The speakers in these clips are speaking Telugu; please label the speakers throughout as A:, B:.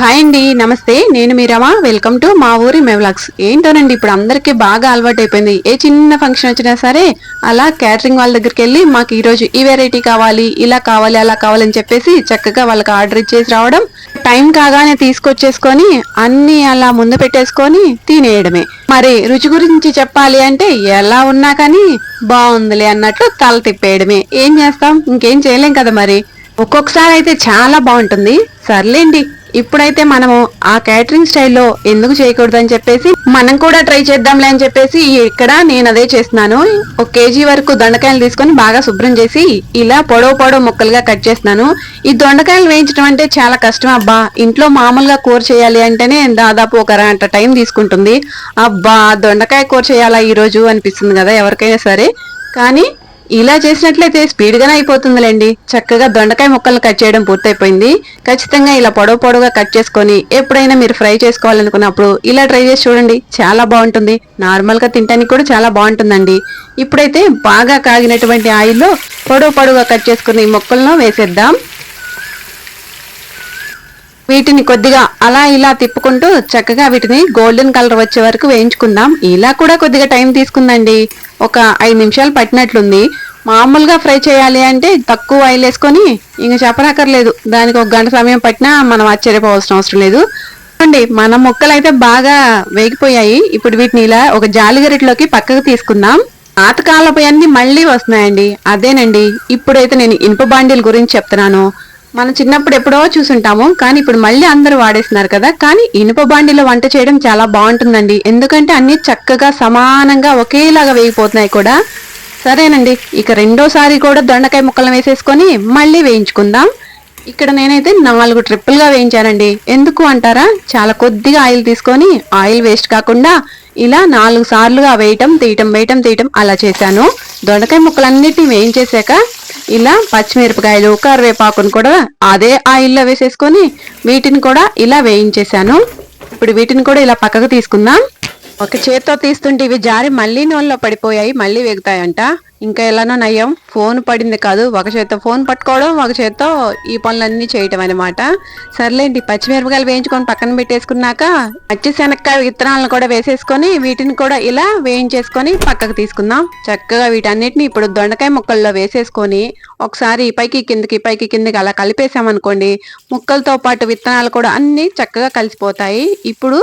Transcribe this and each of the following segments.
A: హాయ్ అండి నమస్తే. నేను మీ రమ. వెల్కమ్ టు మా ఊరి మెవ్లాగ్స్ ఏంటోనండి ఇప్పుడు అందరికీ బాగా అలవాటు అయిపోయింది. ఏ చిన్న ఫంక్షన్ వచ్చినా సరే అలా క్యాటరింగ్ వాళ్ళ దగ్గరికి వెళ్ళి మాకు ఈరోజు ఈ వెరైటీ కావాలి ఇలా కావాలి అలా కావాలని చెప్పేసి చక్కగా వాళ్ళకి ఆర్డర్ ఇచ్చేసి రావడం టైం కాగానే తీసుకొచ్చేసుకొని అన్ని అలా ముందు పెట్టేసుకొని తినేయడమే. మరి రుచి గురించి చెప్పాలి అంటే ఎలా ఉన్నా కానీ బాగుందిలే అన్నట్లు తల తిప్పేయడమే. ఏం చేస్తాం? ఇంకేం చేయలేం కదా మరి. ఒక్కొక్కసారి అయితే చాలా బాగుంటుంది. సర్లేండి. ఇప్పుడైతే మనము ఆ క్యాటరింగ్ స్టైల్లో ఎందుకు చేయకూడదని చెప్పేసి మనం కూడా ట్రై చేద్దాంలే అని చెప్పేసి ఇక్కడ నేను అదే చేస్తున్నాను. ఒక కేజీ వరకు దొండకాయలు తీసుకొని బాగా శుభ్రం చేసి ఇలా పొడవు పొడవు ముక్కలుగా కట్ చేస్తున్నాను. ఈ దొండకాయలు వేయించడం అంటే చాలా కష్టం అబ్బా. ఇంట్లో మామూలుగా కూర చేయాలి అంటేనే దాదాపు ఒక గంట టైం తీసుకుంటుంది. అబ్బా దొండకాయ కూర చేయాలా ఈ రోజు అనిపిస్తుంది కదా ఎవరికైనా సరే. కానీ ఇలా చేసినట్లయితే స్పీడ్ గానే అయిపోతుందిలేండి. చక్కగా దొండకాయ ముక్కలు కట్ చేయడం పూర్తయిపోయింది. ఖచ్చితంగా ఇలా పొడవు పొడవుగా కట్ చేసుకొని ఎప్పుడైనా మీరు ఫ్రై చేసుకోవాలనుకున్నప్పుడు ఇలా ట్రై చేసి చూడండి. చాలా బాగుంటుంది. నార్మల్గా తినడానికి కూడా చాలా బాగుంటుందండి. ఇప్పుడైతే బాగా కాగినటువంటి ఆయిల్లో పొడవు పొడవుగా కట్ చేసుకుని ఈ ముక్కలను వేసేద్దాం. వీటిని కొద్దిగా అలా ఇలా తిప్పుకుంటూ చక్కగా వీటిని గోల్డెన్ కలర్ వచ్చే వరకు వేయించుకుందాం. ఇలా కూడా కొద్దిగా టైం తీసుకుందండి. ఒక ఐదు నిమిషాలు పట్టినట్లుంది. మామూలుగా ఫ్రై చేయాలి అంటే తక్కువ ఆయిల్ వేసుకొని ఇంక చెప్పనక్కర్లేదు. దానికి ఒక గంట సమయం పట్టినా మనం ఆశ్చర్యపోవాల్సిన అవసరం లేదు. చూడండి మన ముక్కలు అయితే బాగా వేగిపోయాయి. ఇప్పుడు వీటిని ఇలా ఒక జాలిగరిటిలోకి పక్కకు తీసుకుందాం. పాతకాలపు అన్ని మళ్ళీ వస్తున్నాయండి. అదేనండి ఇప్పుడైతే నేను ఇనుప బాండీల గురించి చెప్తున్నాను. మనం చిన్నప్పుడు ఎప్పుడో చూసుంటాము కానీ ఇప్పుడు మళ్ళీ అందరూ వాడేస్తున్నారు కదా. కానీ ఇనుప బాండిలో వంట చేయడం చాలా బాగుంటుందండి. ఎందుకంటే అన్ని చక్కగా సమానంగా ఒకేలాగా వేగిపోతున్నాయి కూడా. సరేనండి ఇక రెండోసారి కూడా దొండకాయ ముక్కలను వేసేసుకొని మళ్ళీ వేయించుకుందాం. ఇక్కడ నేనైతే నాలుగు ట్రిప్పులుగా వేయించానండి. ఎందుకు అంటారా? చాలా కొద్దిగా ఆయిల్ తీసుకొని ఆయిల్ వేస్ట్ కాకుండా ఇలా నాలుగు సార్లుగా వేయటం తీయటం వేయటం తీయటం అలా చేశాను. దొండకాయ ముక్కలన్నిటిని వేయించేశాక ఇలా పచ్చిమిరపకాయలు కరివేపాకును కూడా అదే ఆయిల్లో వేసేసుకొని వీటిని కూడా ఇలా వేయించేశాను. ఇప్పుడు వీటిని కూడా ఇలా పక్కకు తీసుకుందాం. ఒక చేత్తో తీస్తుంటే ఇవి జారి మళ్ళీ నూనెలో పడిపోయాయి మళ్ళీ వేగుతాయంట. ఇంకా ఎలానో నయం ఫోన్ పడింది కాదు ఒక చేత్తో ఫోన్ పట్టుకోవడం ఒక చేత్తో ఈ పనులన్నీ చేయటం అనమాట సర్లేండి పచ్చిమిరపకాయలు వేయించుకొని పక్కన పెట్టేసుకున్నాక పచ్చి శనక్కాయ విత్తనాలను కూడా వేసేసుకొని వీటిని కూడా ఇలా వేయించేసుకొని పక్కకు తీసుకుందాం. చక్కగా వీటన్నిటిని ఇప్పుడు దొండకాయ ముక్కల్లో వేసేసుకొని ఒకసారి పైకి కిందకి పైకి కిందకి అలా కలిపేసామనుకోండి ముక్కలతో పాటు విత్తనాలు కూడా అన్ని చక్కగా కలిసిపోతాయి. ఇప్పుడు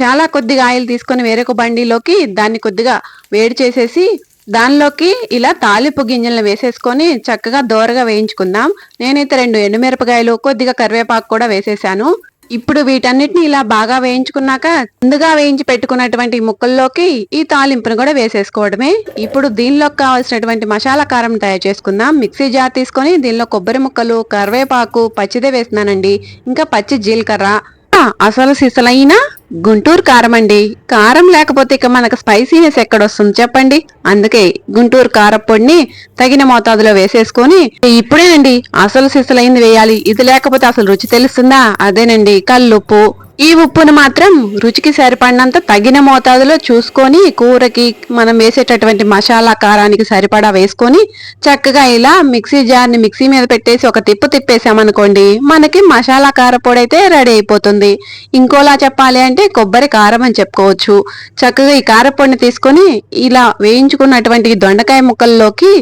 A: చాలా కొద్దిగా ఆయిల్ తీసుకొని వేరొక బండిలోకి దాన్ని కొద్దిగా వేడి చేసేసి దానిలోకి ఇలా తాలింపు గింజలను వేసేసుకొని చక్కగా దోరగా వేయించుకుందాం. నేనైతే రెండు ఎండుమిరపకాయలు కొద్దిగా కరివేపాకు కూడా వేసేసాను. ఇప్పుడు వీటన్నిటిని ఇలా బాగా వేయించుకున్నాక ముందుగా వేయించి పెట్టుకున్నటువంటి ముక్కల్లోకి ఈ తాలింపును కూడా వేసేసుకోవడమే. ఇప్పుడు దీనిలో కావాల్సినటువంటి మసాలా కారం తయారు చేసుకుందాం. మిక్సీ జార్ తీసుకొని దీనిలో కొబ్బరి ముక్కలు కరివేపాకు పచ్చిదే వేస్తున్నానండి. ఇంకా పచ్చి జీలకర్ర. అసలు సిసలైన గుంటూరు కారం అండి. కారం లేకపోతే ఇక మనకు స్పైసీనెస్ ఎక్కడొస్తుంది చెప్పండి. అందుకే గుంటూరు కారపొడిని తగిన మోతాదులో వేసేసుకొని ఇప్పుడేనండి. అసలు సిసలైంది వేయాలి. ఇది లేకపోతే అసలు రుచి తెలుస్తుందా? అదేనండి. కల్లుప్పు ఈ ఉప్పును మాత్రం రుచికి సరిపడినంత తగిన మోతాదులో చూసుకొని కూరకి మనం వేసేటటువంటి మసాలా కారానికి సరిపడా వేసుకొని చక్కగా ఇలా మిక్సీ జార్ని మిక్సీ మీద పెట్టేసి ఒక తిప్పు తిప్పేసామనుకోండి మనకి మసాలా కారపొడి అయితే రెడీ అయిపోతుంది. ఇంకోలా చెప్పాలి అంటే కొబ్బరి కారం అని చెప్పుకోవచ్చు. చక్కగా ఈ కారపొడిని తీసుకొని ఇలా వేయించుకున్నటువంటి దొండకాయ ముక్కల్లోకి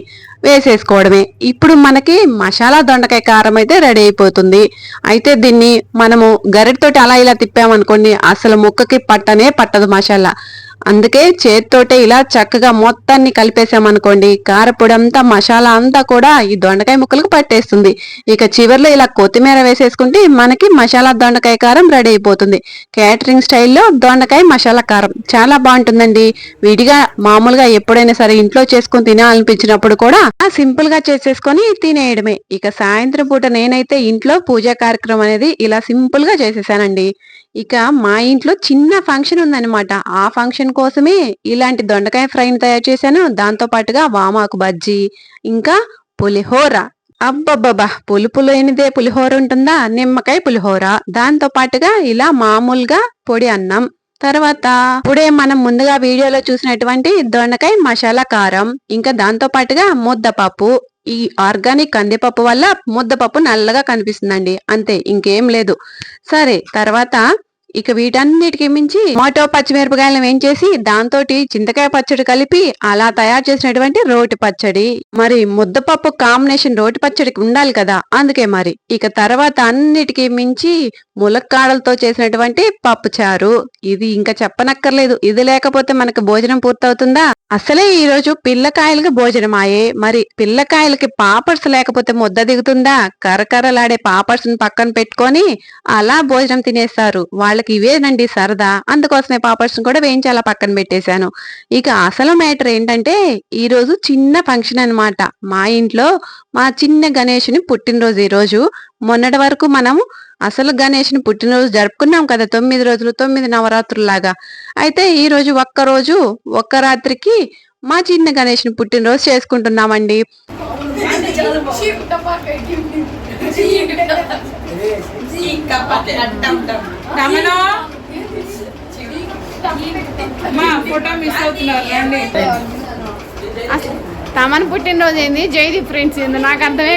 A: వేసేసుకోవడమే. ఇప్పుడు మనకి మసాలా దొండకాయ కారం అయితే రెడీ అయిపోతుంది. అయితే దీన్ని మనము గరిటతోటి అలా ఇలా తిప్పామనుకోండి అసలు ముక్కకి పట్టనే పట్టదు మసాలా. అందుకే చేత్తోటే ఇలా చక్కగా మొత్తాన్ని కలిపేసామనుకోండి కారపొడి అంతా మసాలా అంతా కూడా ఈ దొండకాయ ముక్కలకు పట్టేస్తుంది. ఇక చివర్లో ఇలా కొత్తిమీర వేసేసుకుంటే మనకి మసాలా దొండకాయ కారం రెడీ అయిపోతుంది. క్యాటరింగ్ స్టైల్లో దొండకాయ మసాలా కారం చాలా బాగుంటుందండి. విడిగా మామూలుగా ఎప్పుడైనా సరే ఇంట్లో చేసుకొని తినాలనిపించినప్పుడు కూడా సింపుల్గా చేసేసుకొని తినేయడమే. ఇక సాయంత్రం పూట నేనైతే ఇంట్లో పూజా కార్యక్రమం అనేది ఇలా సింపుల్గా చేసేసానండి. ఇక మా ఇంట్లో చిన్న ఫంక్షన్ ఉందన్నమాట. ఆ ఫంక్షన్ కోసమే ఇలాంటి దొండకాయ ఫ్రైని తయారు చేశాను. దాంతో పాటుగా వామాకు బజ్జీ ఇంకా పులిహోర. అబ్బబ్బబ్బా పులుపు లేనిదే పులిహోర ఉంటుందా? నిమ్మకాయ పులిహోర. దాంతో పాటుగా ఇలా మామూలుగా పొడి అన్నం. తర్వాత ఇప్పుడే మనం ముందుగా వీడియోలో చూసినటువంటి దొండకాయ మసాలా కారం ఇంకా దాంతో పాటుగా ముద్దపప్పు. ఈ ఆర్గానిక్ కందిపప్పు వల్ల ముద్దపప్పు నల్లగా కనిపిస్తుందండి. అంతే ఇంకేం లేదు. సరే తర్వాత ఇక వీటన్నిటికి మించి టమాటో పచ్చిమిరపకాయలను వేయించేసి దాంతో చింతకాయ పచ్చడి కలిపి అలా తయారు చేసినటువంటి రోటి పచ్చడి. మరి ముద్దపప్పు కాంబినేషన్ రోటి పచ్చడికి ఉండాలి కదా? అందుకే మరి. ఇక తర్వాత అన్నిటికీ మించి ములక్కాడలతో చేసినటువంటి పప్పు చారు ఇది ఇంకా చెప్పనక్కర్లేదు. ఇది లేకపోతే మనకు భోజనం పూర్తవుతుందా? అసలే ఈరోజు పిల్లకాయలకి భోజనం ఆయే మరి పిల్లకాయలకి పాపర్స్ లేకపోతే ముద్ద దిగుతుందా? కరకరలాడే పాపర్స్ పక్కన పెట్టుకొని అలా భోజనం తినేస్తారు. వాళ్ళకి ఇవేనండి సరదా. అందుకోసమే పాపర్స్ కూడా వేయించి అలా పక్కన పెట్టేశాను. ఇక అసలు మ్యాటర్ ఏంటంటే ఈరోజు చిన్న ఫంక్షన్ అన్నమాట. మా ఇంట్లో మా చిన్న గణేషుని పుట్టినరోజు ఈరోజు మొన్నటి వరకు మనం అసలు గణేష్ని పుట్టినరోజు జరుపుకున్నాం కదా తొమ్మిది రోజులు తొమ్మిది నవరాత్రులాగా అయితే ఈ రోజు ఒక్క రోజు ఒక్క రాత్రికి మా చిన్న గణేష్ని పుట్టినరోజు చేసుకుంటున్నామండి.
B: తమన్ పుట్టినరోజు ఏంది? జైదీప్ ఫ్రెండ్స్ ఏంది? నాకు అర్థమే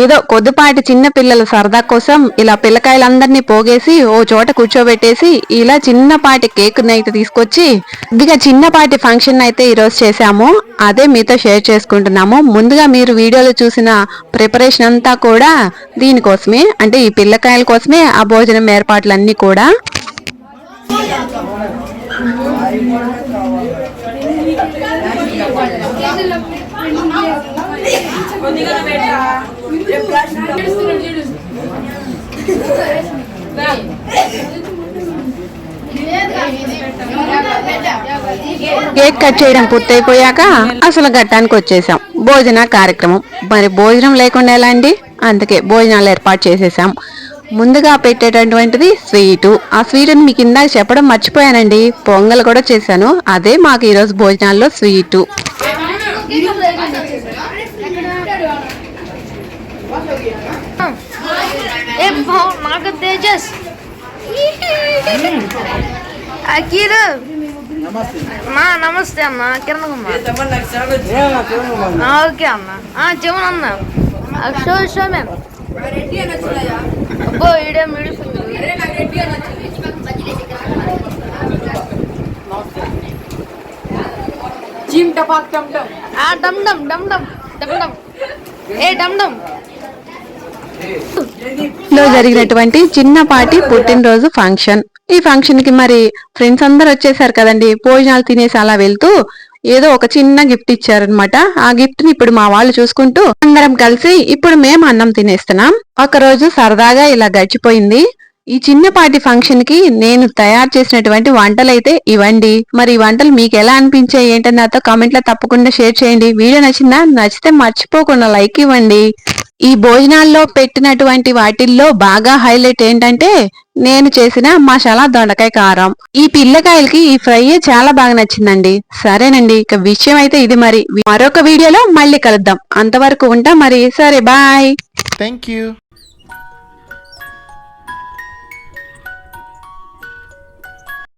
A: ఏదో కొద్దిపాటి చిన్న పిల్లల సరదా కోసం ఇలా పిల్లకాయలందరినీ పోగేసి ఓ చోట కూర్చోబెట్టేసి ఇలా చిన్నపాటి కేక్ అయితే తీసుకొచ్చి ఇదిగా చిన్నపాటి ఫంక్షన్ అయితే ఈరోజు రోజు చేశాము. అదే మీతో షేర్ చేసుకుంటున్నాము. ముందుగా మీరు వీడియోలో చూసిన ప్రిపరేషన్ అంతా కూడా దీనికోసమే అంటే ఈ పిల్లకాయల కోసమే ఆ భోజనం ఏర్పాట్లన్నీ కూడా. కేక్ కట్ చేయడం పూర్తయిపోయాక అసలు ఘట్టానికి వచ్చేసాం. భోజన కార్యక్రమం. మరి భోజనం లేకుండా ఎలా అండి? అందుకే భోజనాలు ఏర్పాటు చేసేసాం. ముందుగా పెట్టేటటువంటిది స్వీటు. ఆ స్వీటుని మీకు ఇందాక చెప్పడం మర్చిపోయానండి. పొంగల్ కూడా చేశాను. అదే మాకు ఈరోజు భోజనాల్లో స్వీటు.
B: మా నమస్తే అన్న కిరణ్ కుమార్. ఓకే అన్న ఆ, చెప్పను అన్న మ్యామ్ అబ్బో ఈడే మిడిల్
C: జిమ్ టపాక్ టమ్ టమ్.
B: ఆ డమ్ డమ్ డమ్ డమ్ డమ్ డమ్. ఏ డమ్ డమ్.
A: లో జరిగినటువంటి చిన్నపాటి పుట్టినరోజు ఫంక్షన్. ఈ ఫంక్షన్కి మరి ఫ్రెండ్స్ అందరు వచ్చేసారు కదండి. భోజనాలు తినేసి అలా వెళ్తూ ఏదో ఒక చిన్న గిఫ్ట్ ఇచ్చారనమాట ఆ గిఫ్ట్ని ఇప్పుడు మా వాళ్ళు చూసుకుంటూ అందరం కలిసి ఇప్పుడు మేము అన్నం తినేస్తున్నాం. ఒక రోజు సరదాగా ఇలా గడిచిపోయింది. ఈ చిన్నపాటి ఫంక్షన్కి నేను తయారు చేసినటువంటి వంటలైతే ఇవ్వండి మరి ఈ వంటలు మీకు ఎలా అనిపించాయి ఏంటని నాతో కామెంట్లో తప్పకుండా షేర్ చేయండి. వీడియో నచ్చిందా? నచ్చితే మర్చిపోకుండా లైక్ ఇవ్వండి. ఈ భోజనాల్లో పెట్టినటువంటి వాటిల్లో బాగా హైలైట్ ఏంటంటే నేను చేసిన మసాలా దొండకాయ కారం. ఈ పిల్లకాయలకి ఈ ఫ్రై చాలా బాగా నచ్చిందండి. సరేనండి ఇక విషయం అయితే ఇది మరి. మరొక వీడియోలో మళ్ళీ కలుద్దాం. అంతవరకు ఉంటా మరి. సరే బాయ్.
D: Thank you